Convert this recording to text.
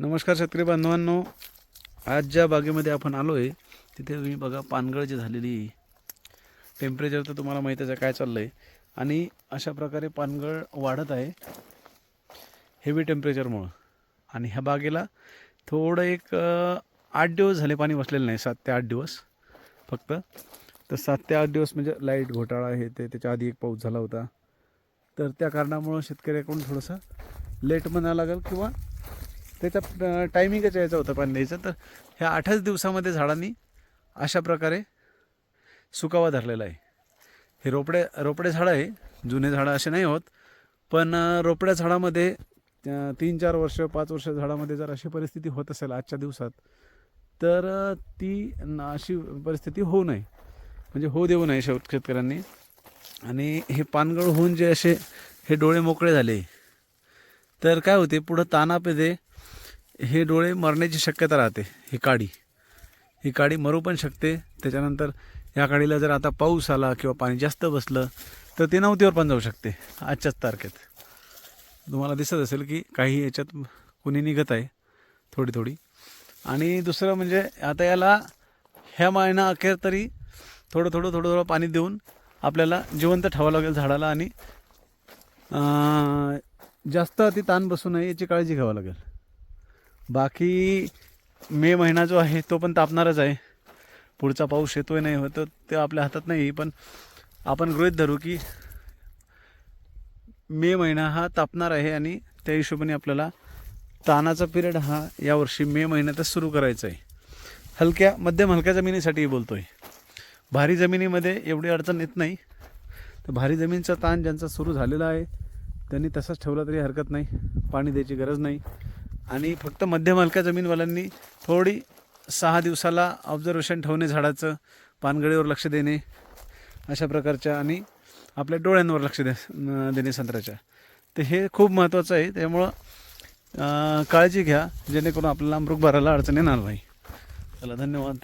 नमस्कार शेतकरी बांधवांनो. आज ज्या बागेमध्ये आपण आलो आहे तिथे तुम्ही बघा पानगळ जी झालेली आहे. टेम्परेचर तर तुम्हाला माहीतच आहे काय चाललं आहे आणि अशा प्रकारे पानगळ वाढत आहे हेवी टेम्परेचरमुळं आणि ह्या बागेला थोडं एक आठ दिवस झाले पाणी बसलेलं नाही सात ते आठ दिवस फक्त. तर सात ते आठ दिवस म्हणजे लाइट घोटाळा हे ते त्याच्या आधी एक पाऊस झाला होता. तर त्या कारणामुळं शेतकऱ्याकडून थोडंसं लेट म्हणावं लागेल किंवा त्याचा टायमिंगच यायचा होतं पाणी द्यायचं तर ह्या आठच दिवसामध्ये झाडांनी अशा प्रकारे सुकावा धरलेला आहे. हे रोपडे रोपडे झाडं आहे. जुने झाडं असे नाही होत. पण रोपड्या झाडामध्ये तीन चार वर्ष पाच वर्ष झाडामध्ये जर अशी परिस्थिती होत असेल आजच्या दिवसात तर ती अशी परिस्थिती होऊ नये. म्हणजे होऊ देऊ नये शेवट शेतकऱ्यांनी. आणि हे पानगळ होऊन जे असे हे डोळे मोकळे झाले. तर काय होते? पुढं तानापेदे हे डोळे मरण्याची शक्यता राहते ही काडी. ही काडी मरू पण शकते. त्याच्यानंतर या काडीला जर आता पाऊस आला किंवा पाणी जास्त बसलं तर ते नवतीवर पण जाऊ शकते आजच्याच तारखेत. तुम्हाला दिसत असेल की काही याच्यात कुणी निघत आहे थोडी थोडी. आणि दुसरं म्हणजे आता याला ह्या महिना अखेर तरी थोडं थोडं थोडं थोडं पाणी देऊन आपल्याला जिवंत ठेवावं लागेल झाडाला आणि जास्त अति ताण बसू नये याची काळजी घ्यावं लागेल. बाकी मे महिना जो आहे तो पण तापणारच आहे. पुढचा पाऊस येतोय नाही होतं ते आपल्या हातात नाही पण आपण गृहित धरू की मे महिना हा तापणार आहे आणि त्या हिशोबाने आपल्याला तानाचा पिरियड हा यावर्षी मे महिन्यातच सुरू करायचा आहे. हलक्या मध्यम हलक्या जमिनीसाठी बोलतो आहे भारी जमिनीमध्ये एवढी अडचण येत नाही. तर भारी जमीनचा ताण ज्यांचा सुरू झालेला आहे त्यांनी तसाच ठेवला तरी हरकत नाही. पाणी द्यायची गरज नाही. आणि फक्त मध्यम हलक्या जमीनवाल्यांनी थोडी सहा दिवसाला ऑब्झर्वेशन ठेवणे झाडाचं पानगळीवर लक्ष देणे अशा प्रकारच्या आणि आपल्या डोळ्यांवर लक्ष दे देणे संत्र्याच्या. तर हे खूप महत्त्वाचं आहे. त्यामुळं काळजी घ्या जेणेकरून आपल्याला मृग भरायला अडचण येणार नाही. चला धन्यवाद.